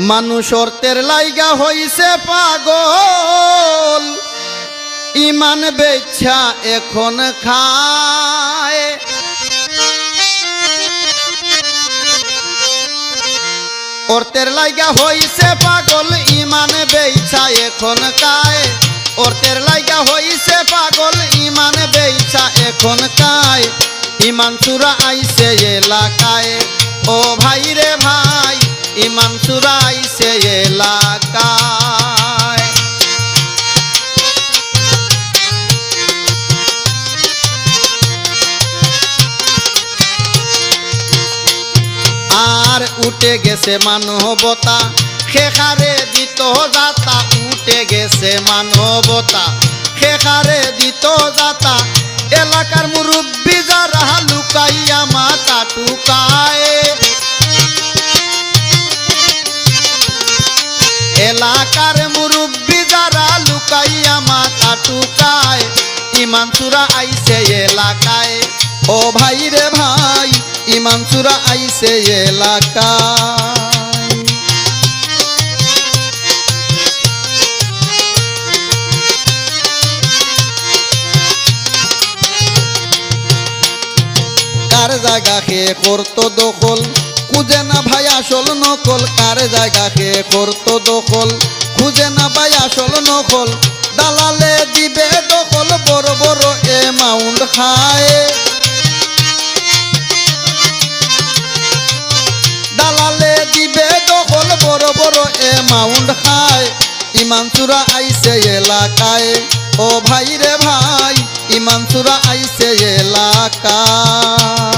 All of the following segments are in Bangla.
মানুষ অর্থের লাইগা হইছে পাগল। ইমান বেচ্ছা এখন খায়। অর্থের লাইগা হইছে পাগল, ইমান বেইছা এখন কায় অর্থের লাইগা হইছে পাগল, ইমান বেইছা এখন কায় ইমান চূড়া আইছে এলাকায়। ও ভাই রে ভাই ইমান আইছে এলাকায়। আর উঠে গেছে মানবতা, খেখারে দিত যাতা, উঠে গেছে মানবতা, খেখারে দিত যাতা, এলাকার মুরব্বী যারা লুকাইয়া মাথা টুকায়। এলাকার মুরব্বী যারা লুকাইয়া মাথা টুকায় ইমান চূড়া আইছে এলাকায়। ও ভাই রে ভাই ইমান চূড়া আইছে এলাকায়। জায়গা খেয়ে করতো দখল? খুঁজে না ভাই আসল নকল, কার জায়গা খেয়ে করতো দখল? খুঁজে না ভাই আসল নকল, দালালে দিবে দখল, বড় বড় এমাউন্ট খায় দালালে দিবে খায় ইমান চূড়া আইছে এলাকায়, ও ভাই রে ভাই, ইমান চূড়া আইছে এলাকায়।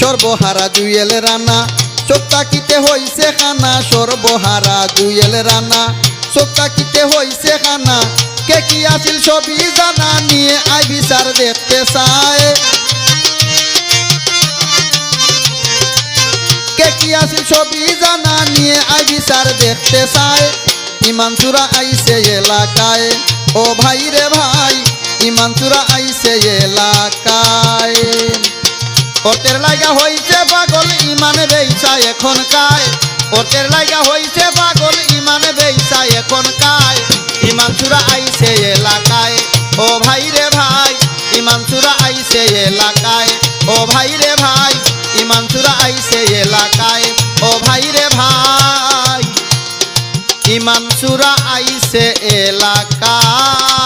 সর্বহারা জুয়েল রানা চোখটাকিতে হইছে খানা। সর্বহারা জুয়েল রানা চোখটাকিতে হইছে খানা। কে কি আছিল সবই জানা, নিয়ে আই বিচার দেখতে চায়। কে কি আছিল সবই জানা, নিয়ে আই বিচার দেখতে চায়। ইমান চূড়া আইছে এলাকায়, ও ভাই রে ভাই, ইমান চূড়া আইছে এলাকায়। ওটের লাগা হইছে পাগল, ইমানে বেইসা এখন কায়। ওটের লাগা হইছে পাগল, ইমানে বেইসা এখন কায়। ইমান চূড়া আইছে এলাকায়, ও ভাই রে ভাই। ইমান চূড়া আইছে এলাকায়, ও ভাই রে ভাই। ইমান চূড়া আইছে এলাকায়, ও ভাই রে ভাই। ইমান চূড়া আইছে এলাকায়।